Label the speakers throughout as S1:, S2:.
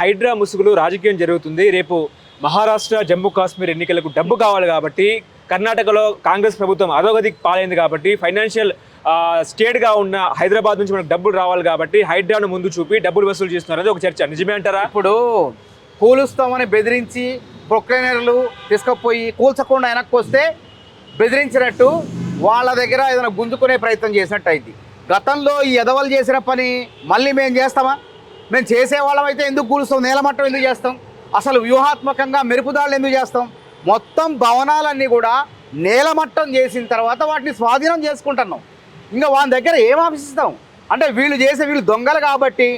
S1: హైడ్రా ముసుగులు రాజకీయం జరుగుతుంది. రేపు మహారాష్ట్ర జమ్మూ కాశ్మీర్ ఎన్నికలకు డబ్బు కావాలి కాబట్టి కర్ణాటకలో కాంగ్రెస్ ప్రభుత్వం అధోగతికి పాలైంది కాబట్టి ఫైనాన్షియల్ స్టేట్గా ఉన్న హైదరాబాద్ నుంచి మనకు డబ్బులు రావాలి కాబట్టి హైడ్రాను ముందు చూపి డబ్బులు వసూలు చేస్తున్నారు అనేది ఒక చర్చ. నిజమే అంటారా?
S2: ఇప్పుడు కూలుస్తామని బెదిరించి ప్రొక్లైనర్లు తీసుకుపోయి కూల్చకుండా వెనక్కి వస్తే బెదిరించినట్టు వాళ్ళ దగ్గర ఏదైనా గుంజుకునే ప్రయత్నం చేసినట్టు అయింది. గతంలో ఈ ఎదవలు చేసిన పని మళ్ళీ మేము చేస్తామా? మేము చేసేవాళ్ళం అయితే ఎందుకు కూలుస్తాం? నేలమట్టం ఎందుకు చేస్తాం? అసలు వ్యూహాత్మకంగా మెరుపుదాళ్ళు ఎందుకు చేస్తాం? మొత్తం భవనాలన్నీ కూడా నేలమట్టం చేసిన తర్వాత వాటిని స్వాధీనం చేసుకుంటున్నాం. ఇంకా వాళ్ళ దగ్గర ఏం ఆశిస్తాం? అంటే వీళ్ళు చేసే వీళ్ళు దొంగలు కాబట్టి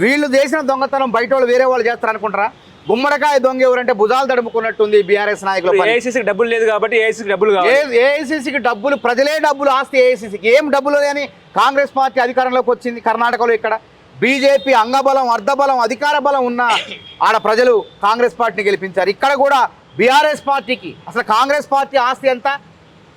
S2: వీళ్ళు చేసిన దొంగతనం బయట వాళ్ళు వేరే వాళ్ళు చేస్తారు అనుకుంటారా? గుమ్మడికాయ దొంగ ఎవరంటే భుజాలు తడుముకున్నట్టుంది బీఆర్ఎస్ నాయకుల.
S1: ఏఐసీసీకి డబ్బులు లేదు కాబట్టి ఏఐసీకి డబ్బులు
S2: ఏఐసీసీకి డబ్బులు ప్రజలే డబ్బులు ఆస్తి ఏఐసీసీకి ఏం డబ్బులు అని కాంగ్రెస్ పార్టీ అధికారంలోకి వచ్చింది కర్ణాటకలో ఇక్కడ. బీజేపీ అంగబలం అర్ధబలం అధికార బలం ఉన్న ఆడ ప్రజలు కాంగ్రెస్ పార్టీని గెలిపించారు. ఇక్కడ కూడా బీఆర్ఎస్ పార్టీకి అసలు కాంగ్రెస్ పార్టీ ఆస్తి ఎంత?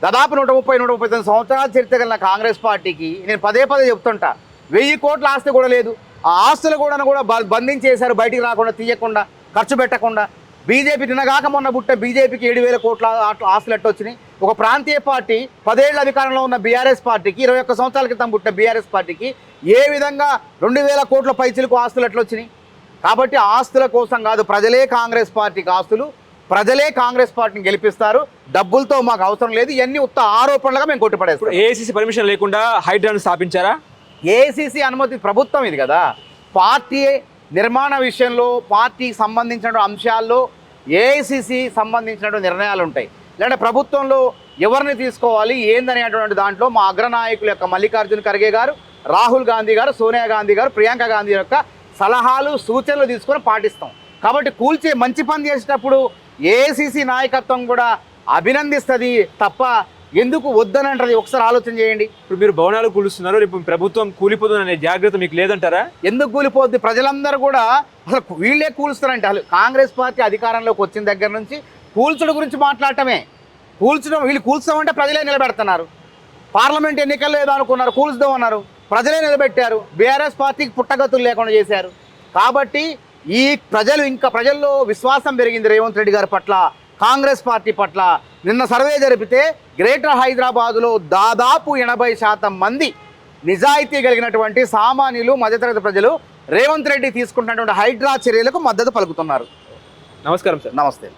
S2: దాదాపు నూట ముప్పై నూట ముప్పై తొమ్మిది సంవత్సరాల చరిత్ర కలిగిన కాంగ్రెస్ పార్టీకి నేను పదే పదే చెప్తుంటా వెయ్యి కోట్ల ఆస్తి కూడా లేదు. ఆ ఆస్తులు కూడా కూడా బ- బంధించేశారు బయటికి రాకుండా తీయకుండా ఖర్చు పెట్టకుండా. బీజేపీ నిన్నగాక మొన్న పుట్ట బీజేపీకి ఏడు వేల కోట్ల ఆస్తులు వచ్చినాయి ఒక ప్రాంతీయ పార్టీ పదేళ్ళ అధికారంలో ఉన్న బీఆర్ఎస్ పార్టీకి ఇరవై ఒక్క సంవత్సరాల క్రితం పుట్టిన బీఆర్ఎస్ పార్టీకి ఏ విధంగా రెండు వేల కోట్ల పైచిలకు ఆస్తులు వచ్చినాయి కాబట్టి ఆస్తుల కోసం కాదు ప్రజలే కాంగ్రెస్ పార్టీకి ఆస్తులు ప్రజలే కాంగ్రెస్ పార్టీని గెలిపిస్తారు. డబ్బులతో మాకు అవసరం లేదు. ఇవన్నీ ఉత్త ఆరోపణలుగా మేము కొట్టిపడేస్తాం.
S1: ఏఐసీసీ పర్మిషన్ లేకుండా హైడ్రాను స్థాపించారా?
S2: ఏఐసిసి అనుమతి ప్రభుత్వం ఇది కదా. పార్టీ నిర్మాణ విషయంలో పార్టీకి సంబంధించిన అంశాల్లో ఏఐసిసి సంబంధించిన నిర్ణయాలు ఉంటాయి లేదంటే ప్రభుత్వంలో ఎవరిని తీసుకోవాలి ఏందనేటువంటి దాంట్లో మా అగ్రనాయకుల యొక్క మల్లికార్జున ఖర్గే గారు రాహుల్ గాంధీ గారు సోనియా గాంధీ గారు ప్రియాంక గాంధీ యొక్క సలహాలు సూచనలు తీసుకొని పాటిస్తాం. కాబట్టి కూల్చే మంచి పని చేసేటప్పుడు ఏఐసిసి నాయకత్వం కూడా అభినందిస్తుంది తప్ప ఎందుకు వద్దనంటది? ఒకసారి ఆలోచన చేయండి.
S1: ఇప్పుడు మీరు భవనాలు కూలుస్తున్నారు రేపు ప్రభుత్వం కూలిపోతుందనే జాగ్రత్త మీకు లేదంటారా?
S2: ఎందుకు కూలిపోద్ది? ప్రజలందరూ కూడా అసలు వీళ్ళే కూలుస్తారంటే అసలు కాంగ్రెస్ పార్టీ అధికారంలోకి వచ్చిన దగ్గర నుంచి కూల్చడం గురించి మాట్లాడటమే. కూల్చడం వీళ్ళు కూల్చామంటే ప్రజలే నిలబెడుతున్నారు. పార్లమెంట్ ఎన్నికల్లో ఏదో అనుకున్నారు కూల్చుదాం అన్నారు. ప్రజలే నిలబెట్టారు. బీఆర్ఎస్ పార్టీకి పుట్టగతులు లేకుండా చేశారు. కాబట్టి ఈ ప్రజలు ఇంకా ప్రజల్లో విశ్వాసం పెరిగింది రేవంత్ రెడ్డి గారి పట్ల. కాంగ్రెస్ పార్టీ పట్ల నిన్న సర్వే జరిపితే గ్రేటర్ హైదరాబాదులో దాదాపు ఎనభై శాతం మంది నిజాయితీ కలిగినటువంటి సామాన్యులు మధ్యతరగతి ప్రజలు రేవంత్ రెడ్డి తీసుకుంటున్నటువంటి హైడ్రా చర్యలకు మద్దతు పలుకుతున్నారు.
S1: నమస్కారం సార్.
S2: నమస్తే.